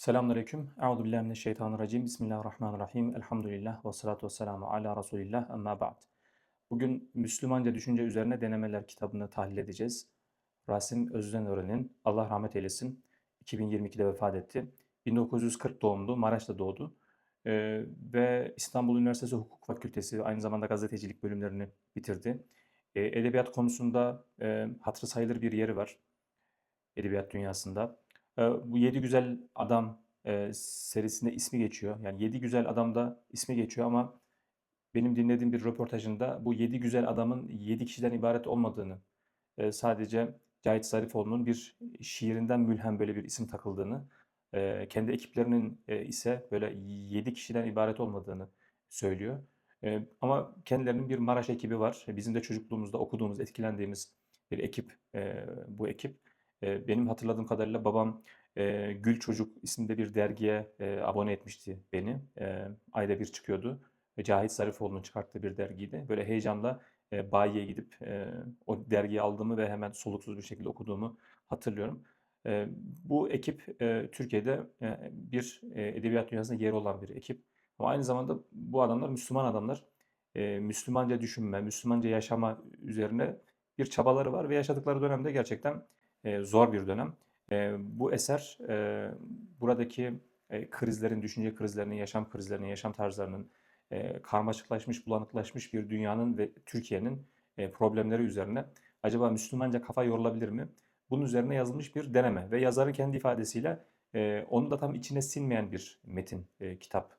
Selamünaleyküm. Euzu billahi mineşşeytanirracim. Bismillahirrahmanirrahim. Elhamdülillah ve salatu vesselamu ala Resulillah. Amma ba'd. Bugün Müslümanca Düşünce Üzerine Denemeler kitabını tahlil edeceğiz. Rasim Özdenören'in Allah rahmet eylesin 2022'de vefat etti. 1940 doğumlu, Maraş'ta doğdu. Ee, ve İstanbul Üniversitesi Hukuk Fakültesi aynı zamanda gazetecilik bölümlerini bitirdi. Ee, edebiyat konusunda e, hatırı sayılır bir yeri var edebiyat dünyasında. Bu Yedi Güzel Adam serisinde ismi geçiyor. Yani Yedi Güzel Adam'da ismi geçiyor ama benim dinlediğim bir röportajında bu Yedi Güzel Adam'ın yedi kişiden ibaret olmadığını, sadece Cahit Zarifoğlu'nun bir şiirinden mülhem böyle bir isim takıldığını, kendi ekiplerinin ise böyle yedi kişiden ibaret olmadığını söylüyor. Ama kendilerinin bir Maraş ekibi var. Bizim de çocukluğumuzda okuduğumuz, etkilendiğimiz bir ekip bu ekip. Benim hatırladığım kadarıyla babam Eee, Gül Çocuk isimde bir dergiye eee, abone etmişti beni. Eee, ayda bir çıkıyordu. Ve Cahit Zarifoğlu'nun çıkarttığı bir dergiydi. Böyle heyecanla eee, bayiye gidip eee, o dergiyi aldığımı ve hemen soluksuz bir şekilde okuduğumu hatırlıyorum. Eee, bu ekip eee, Türkiye'de eee, bir eee, edebiyat dünyasında yeri olan bir ekip. Ama aynı zamanda bu adamlar Müslüman adamlar. Eee, Müslümanca düşünme, Müslümanca yaşama üzerine bir çabaları var ve yaşadıkları dönemde gerçekten eee, zor bir dönem. Eee, bu eser, eee, buradaki, eee, krizlerin, düşünce krizlerinin, yaşam krizlerinin, yaşam tarzlarının, eee, karmaşıklaşmış, bulanıklaşmış bir dünyanın ve Türkiye'nin, problemleri üzerine acaba Müslümanca kafa yorulabilir mi? Bunun üzerine yazılmış bir deneme ve yazarın kendi ifadesiyle, eee, onun da tam içine sinmeyen bir metin, kitap.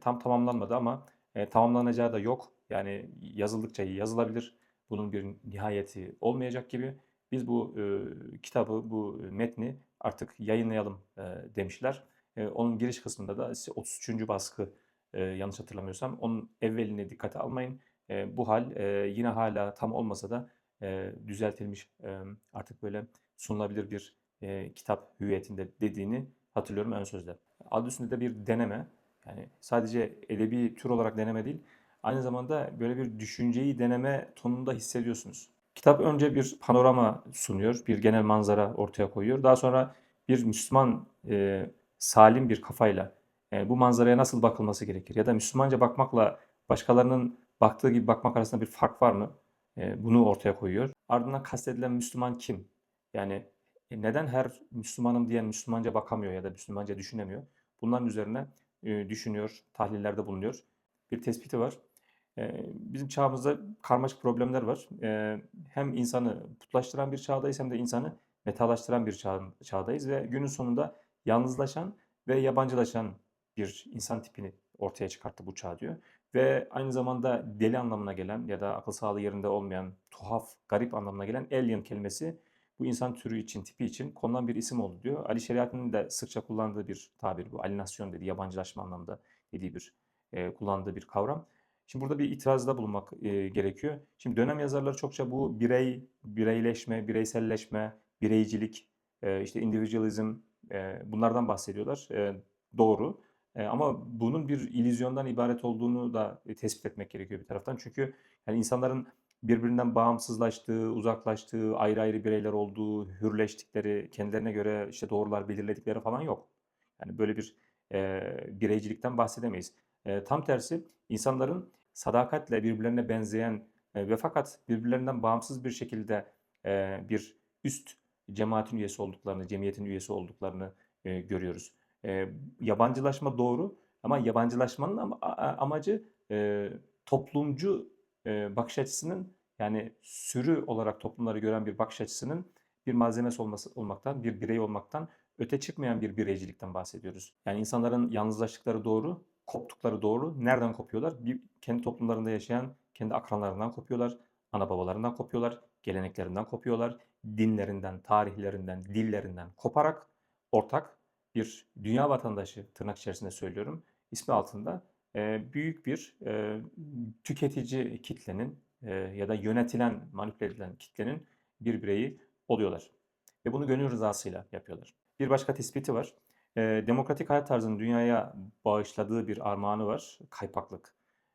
Tam tamamlanmadı ama, tamamlanacağı da yok. Yani yazıldıkça yazılabilir. Bunun bir nihayeti olmayacak gibi. Biz bu eee, kitabı, bu metni artık yayınlayalım eee, demişler. Eee, onun giriş kısmında da 33. baskı eee, yanlış hatırlamıyorsam onun evvelini dikkate almayın. Eee, bu hal eee, yine hala tam olmasa da eee, düzeltilmiş emm, artık böyle sunulabilir bir eee, kitap hüviyetinde dediğini hatırlıyorum ön sözde. Adı üstünde de bir deneme. Yani sadece edebi tür olarak deneme değil, aynı zamanda böyle bir düşünceyi deneme tonunda hissediyorsunuz. Kitap önce bir panorama sunuyor, bir genel manzara ortaya koyuyor. Daha sonra bir Müslüman eee, salim bir kafayla eee, bu manzaraya nasıl bakılması gerekir? Ya da Müslümanca bakmakla başkalarının baktığı gibi bakmak arasında bir fark var mı? Eee, bunu ortaya koyuyor. Ardından kastedilen Müslüman kim? Yani e, neden her Müslümanım diyen Müslümanca bakamıyor ya da Müslümanca düşünemiyor? Bunların üzerine eee, düşünüyor, tahlillerde bulunuyor. Bir tespiti var. Bizim çağımızda karmaşık problemler var. Hem insanı putlaştıran bir çağdayız hem de insanı metalaştıran bir çağ, çağdayız ve günün sonunda yalnızlaşan ve yabancılaşan bir insan tipini ortaya çıkarttı bu çağ diyor. Ve aynı zamanda deli anlamına gelen ya da akıl sağlığı yerinde olmayan, tuhaf, garip anlamına gelen alien kelimesi bu insan türü için, tipi için konulan bir isim oldu diyor. Ali Şeriat'ın da sıkça kullandığı bir tabir bu. Alienasyon dediği, yabancılaşma anlamında dediği bir, eee, kullandığı bir kavram. Şimdi burada bir itirazda bulunmak eee, gerekiyor. Şimdi dönem yazarları çokça bu birey, bireyleşme, bireyselleşme, bireycilik, eee, işte individualizm eee, bunlardan bahsediyorlar. Eee, doğru. Eee, ama bunun bir illüzyondan ibaret olduğunu da e, tespit etmek gerekiyor bir taraftan. Çünkü yani insanların birbirinden bağımsızlaştığı, uzaklaştığı, ayrı ayrı bireyler olduğu, hürleştikleri, kendilerine göre işte doğrular belirledikleri falan yok. Yani böyle bir eee, bireycilikten bahsedemeyiz. Eee, tam tersi insanların sadakatle birbirlerine benzeyen eee, ve fakat birbirlerinden bağımsız bir şekilde eee, bir üst cemaatin üyesi olduklarını, cemiyetin üyesi olduklarını eee, görüyoruz. Eee, yabancılaşma doğru ama yabancılaşmanın ama, a- amacı eee, toplumcu eee, bakış açısının yani sürü olarak toplumları gören bir bakış açısının bir malzemesi olması olmaktan, bir birey olmaktan öte çıkmayan bir bireycilikten bahsediyoruz. Yani insanların yalnızlaştıkları doğru, koptukları doğru. Nereden kopuyorlar? Bir, kendi toplumlarında yaşayan kendi akranlarından kopuyorlar, ana babalarından kopuyorlar, geleneklerinden kopuyorlar, dinlerinden, tarihlerinden, dillerinden koparak ortak bir dünya vatandaşı tırnak içerisinde söylüyorum ismi altında e, büyük bir e, tüketici kitlenin e, ya da yönetilen, manipüle edilen kitlenin bir bireyi oluyorlar. Ve bunu gönül rızasıyla yapıyorlar. Bir başka tespiti var. Eee, demokratik hayat tarzının dünyaya bağışladığı bir armağanı var, kaypaklık.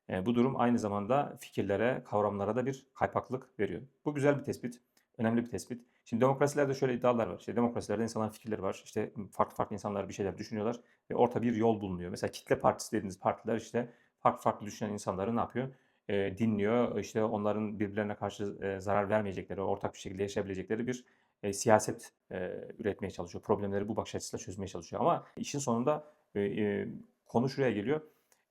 Eee, bu durum aynı zamanda fikirlere, kavramlara da bir kaypaklık veriyor. Bu güzel bir tespit. Önemli bir tespit. Şimdi demokrasilerde şöyle iddialar var. İşte demokrasilerde insanların fikirleri var. İşte farklı farklı insanlar bir şeyler düşünüyorlar ve orta bir yol bulunuyor. Mesela kitle partisi dediğiniz partiler işte farklı farklı düşünen insanları ne yapıyor? Ee, dinliyor. İşte onların birbirlerine karşı e, zarar vermeyecekleri, ortak bir şekilde yaşayabilecekleri bir e, siyaset e, üretmeye çalışıyor. Problemleri bu bakış açısıyla çözmeye çalışıyor. Ama işin sonunda e, e, konu şuraya geliyor.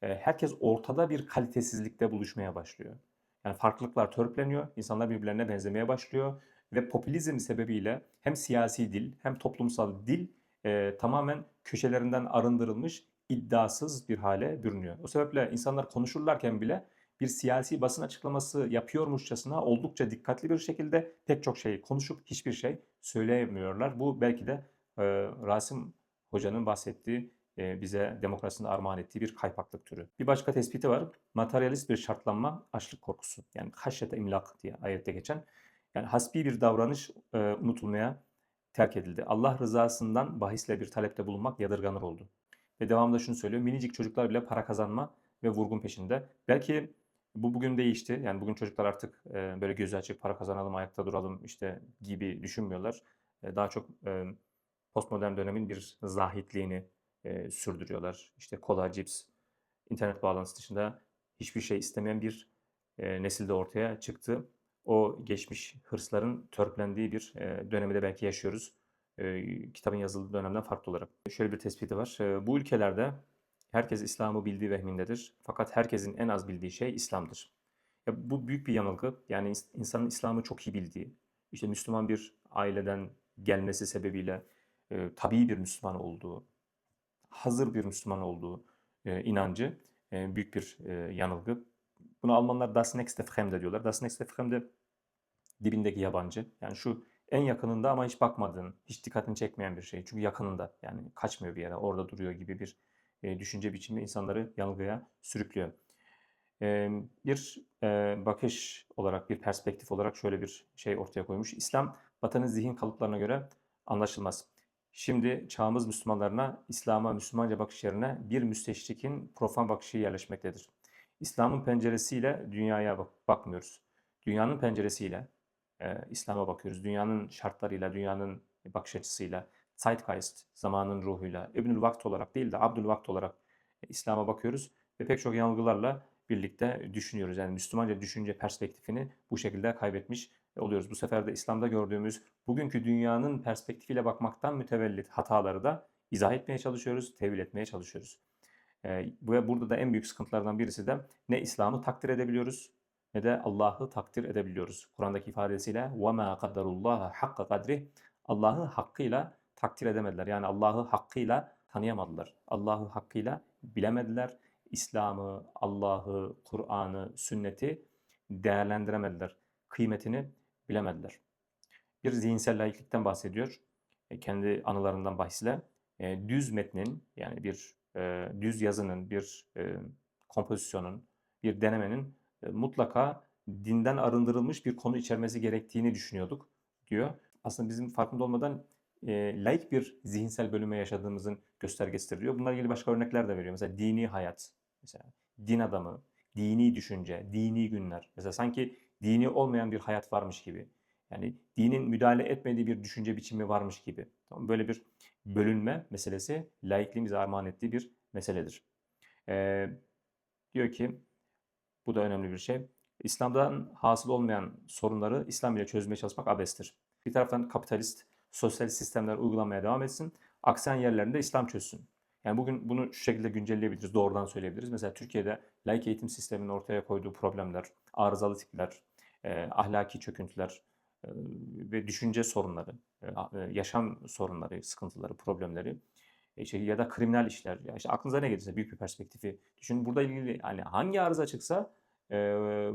E, herkes ortada bir kalitesizlikte buluşmaya başlıyor. Yani farklılıklar törpüleniyor, insanlar birbirlerine benzemeye başlıyor ve popülizm sebebiyle hem siyasi dil hem toplumsal dil e, tamamen köşelerinden arındırılmış, iddiasız bir hale bürünüyor. O sebeple insanlar konuşurlarken bile bir siyasi basın açıklaması yapıyormuşçasına oldukça dikkatli bir şekilde pek çok şey konuşup hiçbir şey söyleyemiyorlar. Bu belki de e, Rasim Hoca'nın bahsettiği e, bize demokrasinin armağan ettiği bir kaypaklık türü. Bir başka tespiti var. Materyalist bir şartlanma, açlık korkusu. Yani haşyete imlak diye ayette geçen. Yani hasbi bir davranış e, unutulmaya terk edildi. Allah rızasından bahisle bir talepte bulunmak yadırganır oldu. Ve devamında şunu söylüyor. Minicik çocuklar bile para kazanma ve vurgun peşinde. Belki bu bugün değişti. Yani bugün çocuklar artık e, böyle gözü açık para kazanalım, ayakta duralım işte gibi düşünmüyorlar. E, daha çok e, postmodern dönemin bir zahitliğini e, sürdürüyorlar. İşte kola, cips, internet bağlantısı dışında hiçbir şey istemeyen bir e, nesil de ortaya çıktı. O geçmiş hırsların törpülendiği bir e, dönemi de belki yaşıyoruz. E, kitabın yazıldığı dönemden farklı olarak. Şöyle bir tespiti var. E, bu ülkelerde herkes İslam'ı bildiği vehmindedir. Fakat herkesin en az bildiği şey İslam'dır. Ya bu büyük bir yanılgı. Yani insanın İslam'ı çok iyi bildiği, işte Müslüman bir aileden gelmesi sebebiyle e, tabii bir Müslüman olduğu, hazır bir Müslüman olduğu e, inancı e, büyük bir e, yanılgı. Bunu Almanlar Das nächste Fremde diyorlar. Das nächste Fremde dibindeki yabancı. Yani şu en yakınında ama hiç bakmadığın, hiç dikkatini çekmeyen bir şey. Çünkü yakınında yani kaçmıyor bir yere, orada duruyor gibi bir e, düşünce biçimi insanları yanılgıya sürüklüyor. Bir bakış olarak, bir perspektif olarak şöyle bir şey ortaya koymuş. İslam, Batı'nın zihin kalıplarına göre anlaşılmaz. Şimdi çağımız Müslümanlarına İslam'a Müslümanca bakış yerine bir müsteşrikin profan bakışı yerleşmektedir. İslam'ın penceresiyle dünyaya bak bakmıyoruz. Dünyanın penceresiyle e, İslam'a bakıyoruz. Dünyanın şartlarıyla, dünyanın bakış açısıyla, Zeitgeist, zamanın ruhuyla, İbnül Vakt olarak değil de Abdülvakt olarak e, İslam'a bakıyoruz ve pek çok yanılgılarla birlikte düşünüyoruz. Yani Müslümanca düşünce perspektifini bu şekilde kaybetmiş oluyoruz. Bu sefer de İslam'da gördüğümüz bugünkü dünyanın perspektifiyle bakmaktan mütevellit hataları da izah etmeye çalışıyoruz, tevil etmeye çalışıyoruz. E, ve burada da en büyük sıkıntılardan birisi de ne İslam'ı takdir edebiliyoruz ne de Allah'ı takdir edebiliyoruz. Kur'an'daki ifadesiyle وَمَا قَدَّرُ اللّٰهَ حَقَّ قَدْرِهِ Allah'ı hakkıyla takdir edemediler. Yani Allah'ı hakkıyla tanıyamadılar. Allah'ı hakkıyla bilemediler. İslam'ı, Allah'ı, Kur'an'ı, sünneti değerlendiremediler. Kıymetini bilemediler. Bir zihinsel laiklikten bahsediyor. E, kendi anılarından bahisle. E, düz metnin yani bir e, düz yazının, bir kompozisyonun, bir denemenin mutlaka dinden arındırılmış bir konu içermesi gerektiğini düşünüyorduk diyor. Aslında bizim farkında olmadan e, laik bir zihinsel bölüme yaşadığımızın göstergesidir diyor. Bunlarla ilgili başka örnekler de veriyor. Mesela dini hayat, mesela din adamı, dini düşünce, dini günler. Mesela sanki dini olmayan bir hayat varmış gibi. Yani dinin müdahale etmediği bir düşünce biçimi varmış gibi. Tamam, böyle bir bölünme meselesi laikliğin bize armağan ettiği bir meseledir. Ee, diyor ki bu da önemli bir şey. İslam'dan hasıl olmayan sorunları İslam ile çözmeye çalışmak abestir. Bir taraftan kapitalist, sosyal sistemler uygulamaya devam etsin. Aksayan yerlerinde İslam çözsün. Yani bugün bunu şu şekilde güncelleyebiliriz, doğrudan söyleyebiliriz. Mesela Türkiye'de laik eğitim sisteminin ortaya koyduğu problemler, arızalı tipler, e, ahlaki çöküntüler e, ve düşünce sorunları, e, yaşam sorunları, sıkıntıları, problemleri işte ya da kriminal işler. Ya işte aklınıza ne gelirse büyük bir perspektifi düşünün. Burada ilgili hani hangi arıza çıksa e,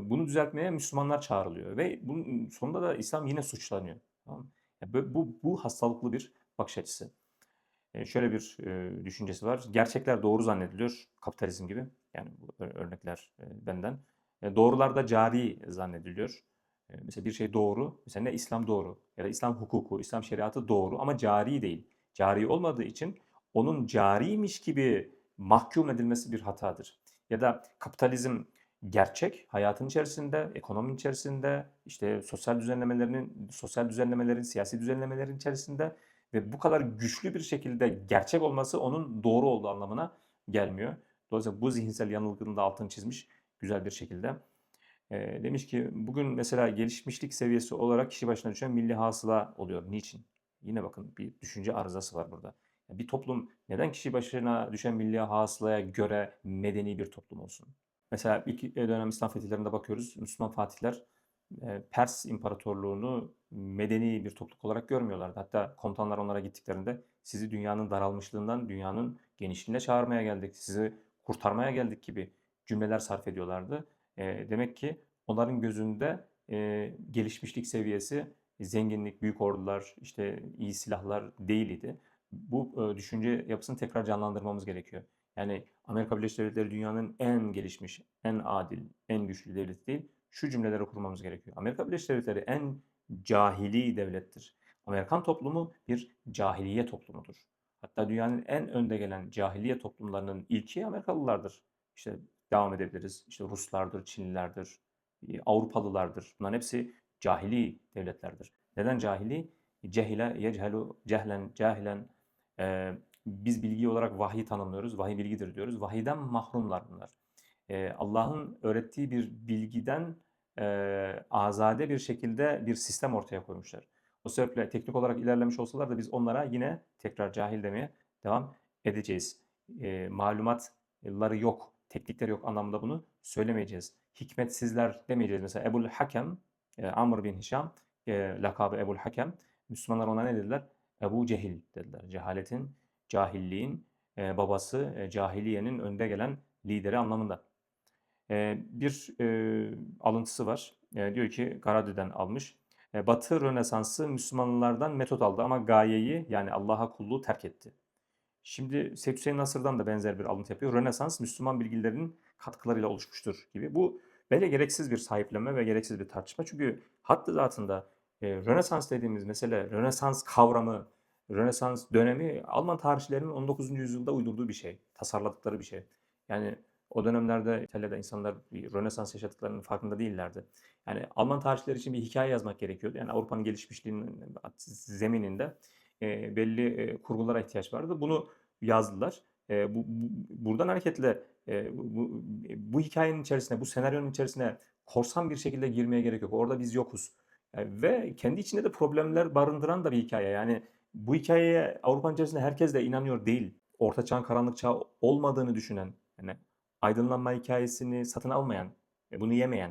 bunu düzeltmeye Müslümanlar çağrılıyor ve bunun sonunda da İslam yine suçlanıyor. Tamam Yani bu, bu hastalıklı bir bakış açısı. E, şöyle bir e, düşüncesi var. Gerçekler doğru zannediliyor kapitalizm gibi. Yani bu örnekler e, benden. Doğrular da cari zannediliyor. Mesela bir şey doğru. Mesela ne İslam doğru ya da İslam hukuku, İslam şeriatı doğru ama cari değil. Cari olmadığı için onun cariymiş gibi mahkum edilmesi bir hatadır. Ya da kapitalizm gerçek hayatın içerisinde, ekonominin içerisinde, işte sosyal düzenlemelerinin, sosyal düzenlemelerin, siyasi düzenlemelerin içerisinde ve bu kadar güçlü bir şekilde gerçek olması onun doğru olduğu anlamına gelmiyor. Dolayısıyla bu zihinsel yanılgının da altını çizmiş güzel bir şekilde. Eee, demiş ki bugün mesela gelişmişlik seviyesi olarak kişi başına düşen milli hasıla oluyor. Niçin? Yine bakın bir düşünce arızası var burada. Bir toplum neden kişi başına düşen milli hasılaya göre medeni bir toplum olsun? Mesela ilk dönem İslam fetihlerinde bakıyoruz. Müslüman fatihler e, Pers İmparatorluğunu medeni bir topluluk olarak görmüyorlardı. Hatta komutanlar onlara gittiklerinde sizi dünyanın daralmışlığından dünyanın genişliğine çağırmaya geldik, sizi kurtarmaya geldik gibi cümleler sarf ediyorlardı. E, demek ki onların gözünde e, gelişmişlik seviyesi, zenginlik, büyük ordular, işte iyi silahlar değil idi. Bu e, düşünce yapısını tekrar canlandırmamız gerekiyor. Yani Amerika Birleşik Devletleri dünyanın en gelişmiş, en adil, en güçlü devleti değil. Şu cümleleri kurmamız gerekiyor. Amerika Birleşik Devletleri en cahili devlettir. Amerikan toplumu bir cahiliye toplumudur. Hatta dünyanın en önde gelen cahiliye toplumlarının ilki Amerikalılardır. İşte devam edebiliriz. İşte Ruslardır, Çinlilerdir, e, Avrupalılardır. Bunların hepsi cahili devletlerdir. Neden cahili? Cehile, yechelu, cehlen, cahilen. Ee, biz bilgi olarak vahyi tanımlıyoruz. Vahiy bilgidir diyoruz. Vahiden mahrumlar bunlar. Ee, Allah'ın öğrettiği bir bilgiden e, azade bir şekilde bir sistem ortaya koymuşlar. O sebeple teknik olarak ilerlemiş olsalar da biz onlara yine tekrar cahil demeye devam edeceğiz. E, malumatları yok, teknikleri yok anlamında bunu söylemeyeceğiz. Hikmetsizler demeyeceğiz. Mesela Ebul Hakem, e, Amr bin Hişam, e, lakabı Ebul Hakem. Müslümanlar ona ne dediler? Ebu Cehil dediler. Cehaletin, cahilliğin e, babası, e, cahiliyenin önde gelen lideri anlamında. E, bir e, alıntısı var. E, diyor ki Garadü'den almış. E, Batı Rönesansı Müslümanlardan metot aldı ama gayeyi yani Allah'a kulluğu terk etti. Şimdi Seyyid Hüseyin Nasır'dan da benzer bir alıntı yapıyor. Rönesans Müslüman bilgilerinin katkılarıyla oluşmuştur gibi. Bu bence gereksiz bir sahiplenme ve gereksiz bir tartışma. Çünkü hattı zatında e, Rönesans dediğimiz mesele, Rönesans kavramı, Rönesans dönemi Alman tarihçilerinin 19. yüzyılda uydurduğu bir şey, tasarladıkları bir şey. Yani o dönemlerde İtalya'da insanlar bir Rönesans yaşadıklarının farkında değillerdi. Yani Alman tarihçiler için bir hikaye yazmak gerekiyordu. Yani Avrupa'nın gelişmişliğinin zemininde e, belli e, kurgulara ihtiyaç vardı. Bunu yazdılar. E, bu, bu, buradan hareketle e, bu, bu hikayenin içerisine, bu senaryonun içerisine korsan bir şekilde girmeye gerek yok. Orada biz yokuz. E, ve kendi içinde de problemler barındıran da bir hikaye. Yani bu hikayeye Avrupa'nın içerisinde herkes de inanıyor değil. Orta çağın karanlık çağ olmadığını düşünen, yani aydınlanma hikayesini satın almayan, e, bunu yemeyen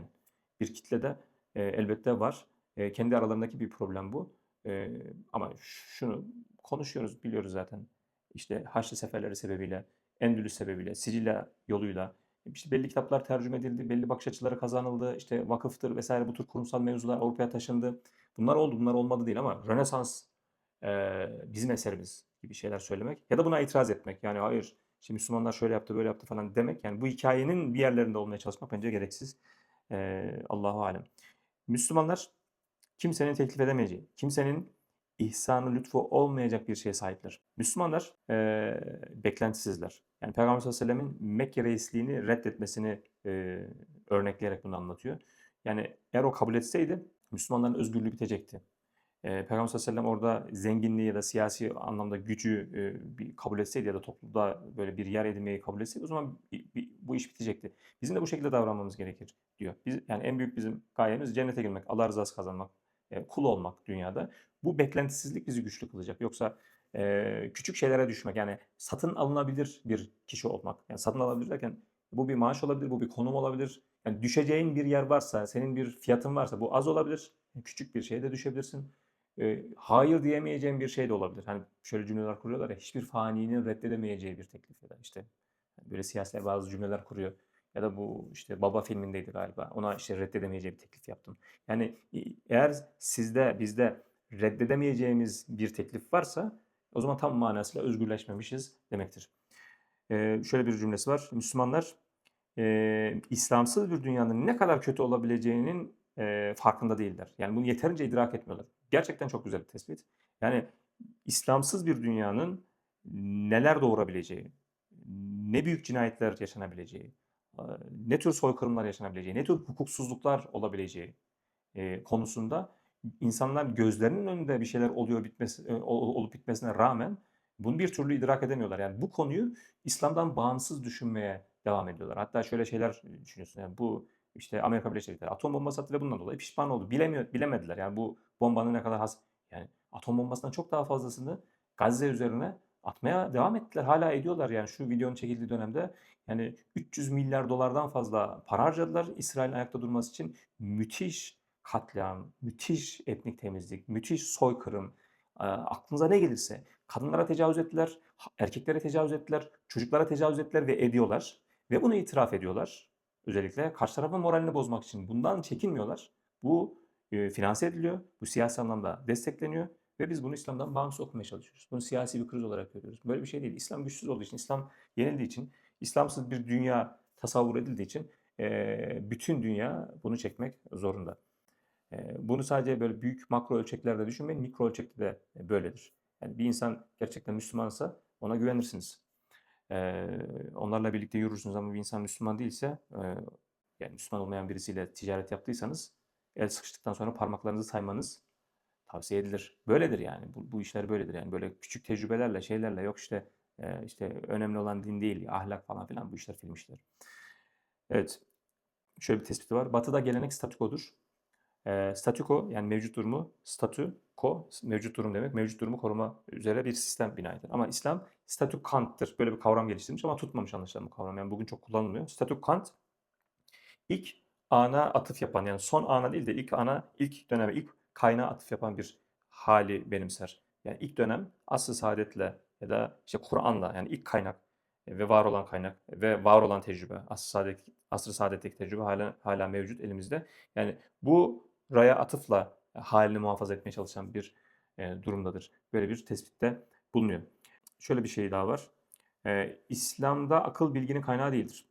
bir kitle de e, elbette var. E, kendi aralarındaki bir problem bu. E, ama şunu konuşuyoruz, biliyoruz zaten. İşte Haçlı seferleri sebebiyle, Endülüs sebebiyle, Sicilya yoluyla işte belli kitaplar tercüme edildi, belli bakış açıları kazanıldı, işte vakıftır vesaire bu tür kurumsal mevzular Avrupa'ya taşındı. Bunlar oldu, bunlar olmadı değil ama Rönesans bizim eserimiz gibi şeyler söylemek ya da buna itiraz etmek. Yani hayır işte Müslümanlar şöyle yaptı böyle yaptı falan demek. Yani bu hikayenin bir yerlerinde olmaya çalışmak bence gereksiz. E, Allahu alem. Müslümanlar kimsenin teklif edemeyeceği, kimsenin ihsanı lütfu olmayacak bir şeye sahipler. Müslümanlar e, beklentisizler. Yani Peygamber sallallahu aleyhi ve sellemin Mekke reisliğini reddetmesini e, örnekleyerek bunu anlatıyor. Yani eğer o kabul etseydi Müslümanların özgürlüğü bitecekti. E, Peygamber sallallahu aleyhi ve sellem orada zenginliği ya da siyasi anlamda gücü e, bir kabul etseydi ya da toplumda böyle bir yer edinmeyi kabul etseydi o zaman bir, bir, bu iş bitecekti. Bizim de bu şekilde davranmamız gerekir diyor. Biz, yani en büyük bizim gayemiz cennete girmek, Allah rızası kazanmak, e, kul olmak dünyada. Bu beklentisizlik bizi güçlü kılacak. Yoksa e, küçük şeylere düşmek yani satın alınabilir bir kişi olmak. Yani satın alabilir derken bu bir maaş olabilir, bu bir konum olabilir. Yani düşeceğin bir yer varsa, senin bir fiyatın varsa bu az olabilir. Küçük bir şeye de düşebilirsin. E, hayır diyemeyeceğin bir şey de olabilir. Hani şöyle cümleler kuruyorlar ya hiçbir faninin reddedemeyeceği bir teklif ya da işte böyle siyasiler bazı cümleler kuruyor. Ya da bu işte Baba filmindeydi galiba. Ona işte reddedemeyeceği bir teklif yaptım. Yani eğer sizde bizde reddedemeyeceğimiz bir teklif varsa o zaman tam manasıyla özgürleşmemişiz demektir. Ee, şöyle bir cümlesi var. Müslümanlar e, İslamsız bir dünyanın ne kadar kötü olabileceğinin e, farkında değiller. Yani bunu yeterince idrak etmiyorlar. Gerçekten çok güzel bir tespit. Yani İslamsız bir dünyanın neler doğurabileceği, ne büyük cinayetler yaşanabileceği, eee, ne tür soykırımlar yaşanabileceği, ne tür hukuksuzluklar olabileceği, eee, konusunda insanlar gözlerinin önünde bir şeyler oluyor bitmesi ol olup bitmesine rağmen bunu bir türlü idrak edemiyorlar. Yani bu konuyu İslam'dan bağımsız düşünmeye devam ediyorlar. Hatta şöyle şeyler, düşünüyorsun, yani bu, işte, Amerika Birleşik Devletleri atom bombası attı ve bundan dolayı pişman oldu. Bilemiyor bilemediler. Yani bu bombanın ne kadar has yani atom bombasından çok daha fazlasını Gazze üzerine atmaya devam ettiler. Hâlâ ediyorlar yani şu videonun çekildiği dönemde yani $300 milyar dolardan fazla para harcadılar İsrail'in ayakta durması için. Müthiş katliam, müthiş etnik temizlik, müthiş soykırım, aaa, aklınıza ne gelirse kadınlara tecavüz ettiler, erkeklere tecavüz ettiler, çocuklara tecavüz ettiler ve ediyorlar ve bunu itiraf ediyorlar. Özellikle karşı tarafın moralini bozmak için bundan çekinmiyorlar. Bu, eee, finanse ediliyor, bu siyasi anlamda destekleniyor ve biz bunu İslam'dan bağımsız okumaya çalışıyoruz. Bunu siyasi bir kriz olarak görüyoruz. Böyle bir şey değil. İslam güçsüz olduğu için, İslam yenildiği için, İslamsız bir dünya tasavvur edildiği için, eee, bütün dünya bunu çekmek zorunda. Eee, bunu sadece böyle büyük makro ölçeklerde düşünmeyin, mikro ölçekte de böyledir. Yani bir insan gerçekten Müslümansa ona güvenirsiniz. Onlarla birlikte yürürsünüz ama bir insan Müslüman değilse, yani Müslüman olmayan birisiyle ticaret yaptıysanız el sıkıştıktan sonra parmaklarınızı saymanız tavsiye edilir. Böyledir yani. Bu bu işler böyledir yani. Böyle küçük tecrübelerle, şeylerle yok işte, işte önemli olan din değil, ahlak falan filan bu işler film. Evet. Şöyle bir tespiti var. Batı'da gelenek statükodur. Eee, statüko yani mevcut durumu, statü, ko mevcut durum demek. Mevcut durumu koruma üzere bir sistem bina eder. Ama İslam statükant'tır. Böyle bir kavram geliştirmiş ama tutmamış anlaşılan bu kavram. Yani bugün çok kullanılmıyor. Statükant ilk ana atıf yapan yani son ana değil de ilk ana, ilk döneme, ilk kaynağa atıf yapan bir hâli benimser. Yani ilk dönem asr-ı saadetle ya da işte Kur'an'la yani ilk kaynak ve var olan kaynak ve var olan tecrübe, asr-ı saadet asr-ı saadetteki tecrübe hâlâ hâlâ mevcut elimizde. Yani buraya atıfla hâlini muhafaza etmeye çalışan bir, eee, durumdadır. Böyle bir tespitte bulunuyor. Şöyle bir şey daha var. Eee, İslam'da akıl bilginin kaynağı değildir.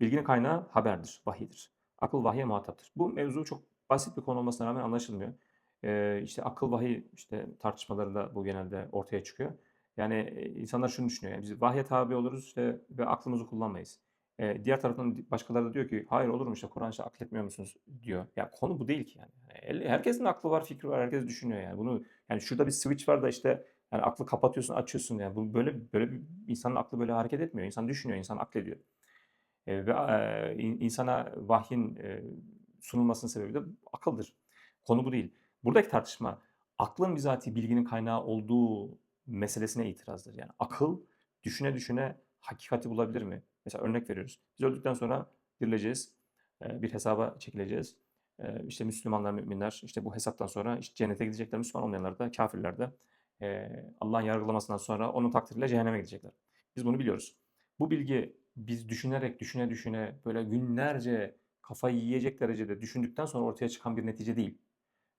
Bilginin kaynağı haberdir, vahiydir. Akıl vahye muhataptır. Bu mevzu çok basit bir konu olmasına rağmen anlaşılmıyor. Eee, işte akıl vahiy işte tartışmalarında bu genelde ortaya çıkıyor. Yani, eee, insanlar şunu düşünüyor, yani biz vahye tabi oluruz ve aklımızı kullanmayız. Eee, diğer taraftan başkaları da diyor ki hayır olur mu işte Kur'an işte akletmiyor musunuz diyor. Ya konu bu değil ki yani. El herkesin aklı var, fikri var, herkes düşünüyor yani. Bunu yani şurada bir switch var da işte yani aklı kapatıyorsun, açıyorsun yani. Bu böyle böyle bir insanın aklı böyle hareket etmiyor. İnsan düşünüyor, insan aklediyor. Eee, ve, in insana vahyin, eee, sunulmasının sebebi de akıldır. Konu bu değil. Buradaki tartışma aklın bizatihi bilginin kaynağı olduğu meselesine itirazdır. Yani akıl düşüne düşüne hakikati bulabilir mi? Mesela örnek veriyoruz. Biz öldükten sonra dirileceğiz. Bir hesaba çekileceğiz. İşte Müslümanlar, müminler işte bu hesaptan sonra işte cennete gidecekler. Müslüman olmayanlar da kâfirler de, Allah'ın yargılamasından sonra onun takdiriyle cehenneme gidecekler. Biz bunu biliyoruz. Bu bilgi biz düşünerek, düşüne düşüne böyle günlerce kafayı yiyecek derecede düşündükten sonra ortaya çıkan bir netice değil.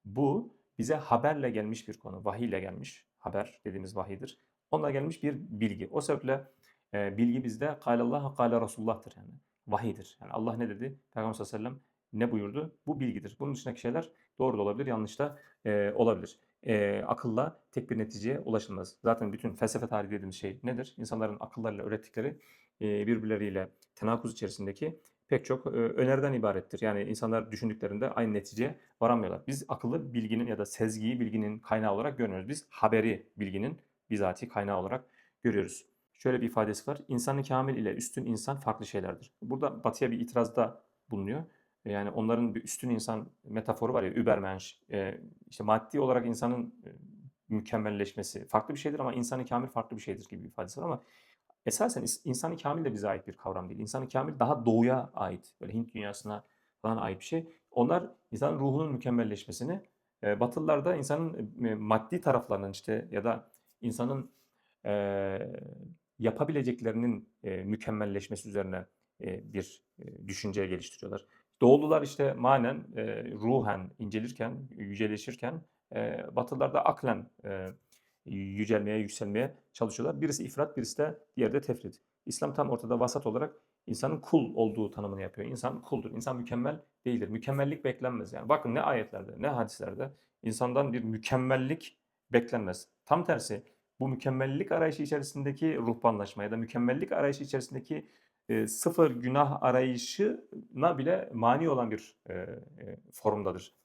Bu bize haberle gelmiş bir konu. Vahiyle gelmiş. Haber dediğimiz vahiydir. Onunla gelmiş bir bilgi. O sebeple, eee, bilgi bizde "Kâlellâhu kâle Resulullah'tır" yani. Vahiydir. Yani Allah ne dedi? Peygamber sallallahu aleyhi ve sellem ne buyurdu? Bu bilgidir. Bunun dışındaki şeyler doğru da olabilir, yanlış da, eee, olabilir. Eee, akılla tek bir neticeye ulaşılmaz. Zaten bütün felsefe tarihi dediğimiz şey nedir? İnsanların akıllarıyla ürettikleri, eee, birbirleriyle tenakuz içerisindeki pek çok, eee, öneriden ibarettir. Yani insanlar düşündüklerinde aynı neticeye varamıyorlar. Biz akıllı bilginin ya da sezgiyi bilginin kaynağı olarak görmüyoruz. Biz haberi bilginin bizatihi kaynağı olarak görüyoruz. Şöyle bir ifadesi var. İnsan-ı kâmil ile üstün insan farklı şeylerdir. Burada Batı'ya bir itirazda bulunuyor. Yani onların bir üstün insan metaforu var ya Übermensch, eee, işte maddi olarak insanın, eee, mükemmelleşmesi farklı bir şeydir ama insan-ı kâmil farklı bir şeydir gibi bir ifadesi var ama esasen insan-ı kâmil de bize ait bir kavram değil. İnsan-ı kâmil daha doğuya ait, böyle Hint dünyasına falan ait bir şey. Onlar insanın ruhunun mükemmelleşmesini, da insanın, eee, maddi taraflarının işte ya da insanın, yapabileceklerinin, eee, mükemmelleşmesi üzerine, eee, bir, eee, düşünce geliştiriyorlar. Doğulular işte manen, eee, ruhen incelirken, yüceleşirken, eee, Batılılar da aklen, eee, yücelmeye, yükselmeye çalışıyorlar. Birisi ifrat, birisi de diğeri de tefrit. İslam tam ortada vasat olarak insanın kul olduğu tanımını yapıyor. İnsan kuldur. İnsan mükemmel değildir. Mükemmellik beklenmez yani. Bakın ne ayetlerde ne hadislerde insandan bir mükemmellik beklenmez. Tam tersi bu mükemmellik arayışı içerisindeki ruhbanlaşma ya da mükemmellik arayışı içerisindeki e, sıfır günah arayışına bile mani olan bir e, e, formdadır.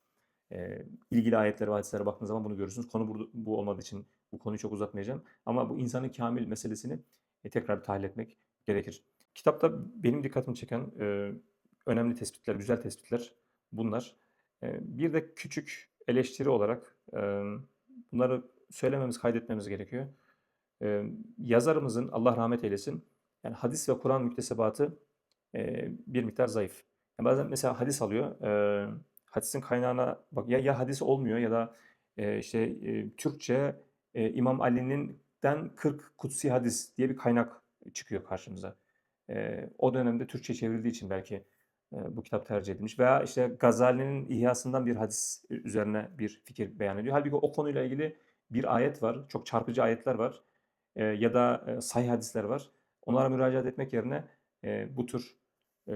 E, ilgili ayetler ve hadislere baktığınız zaman bunu görürsünüz. Konu burada, bu olmadığı için bu konuyu çok uzatmayacağım. Ama bu insanın kamil meselesini e, tekrar bir tahlil etmek gerekir. Kitapta benim dikkatimi çeken e, önemli tespitler, güzel tespitler bunlar. E, bir de küçük eleştiri olarak e, bunları söylememiz, kaydetmemiz gerekiyor. E, yazarımızın Allah rahmet eylesin, yani hadis ve Kur'an müktesebatı e, bir miktar zayıf. Yani bazen mesela hadis alıyor, e, hadisin kaynağına bak ya ya hadis olmuyor ya da e, işte e, Türkçe e, İmam Ali'nin 40 kutsi hadis diye bir kaynak çıkıyor karşımıza. E, o dönemde Türkçe çevrildiği için belki bu kitap tercih edilmiş veya işte Gazali'nin İhyasından bir hadis üzerine bir fikir beyan ediyor. Halbuki o konuyla ilgili bir ayet var, çok çarpıcı ayetler var e, ya da e, sahih hadisler var. Onlara müracaat etmek yerine e, bu tür e,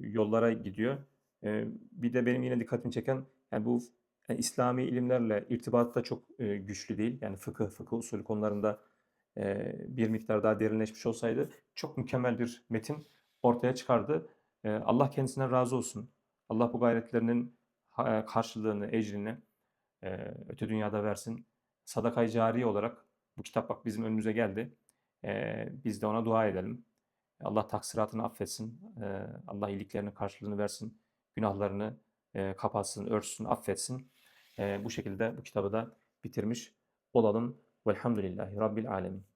yollara gidiyor. E, bir de benim yine dikkatimi çeken yani bu yani İslami ilimlerle irtibatı da çok e, güçlü değil. Yani fıkıh, fıkıh usulü konularında e, bir miktar daha derinleşmiş olsaydı çok mükemmel bir metin ortaya çıkardı. E, Allah kendisinden razı olsun. Allah bu gayretlerinin e, karşılığını, ecrini e, öte dünyada versin. Sadakayı cari olarak bu kitap bak bizim önümüze geldi. E, biz de ona dua edelim. Allah taksiratını affetsin. E, Allah iyiliklerinin karşılığını versin. Günahlarını e, kapatsın, örtsün, affetsin. E, bu şekilde bu kitabı da bitirmiş olalım. Velhamdülillahi Rabbil Alemin.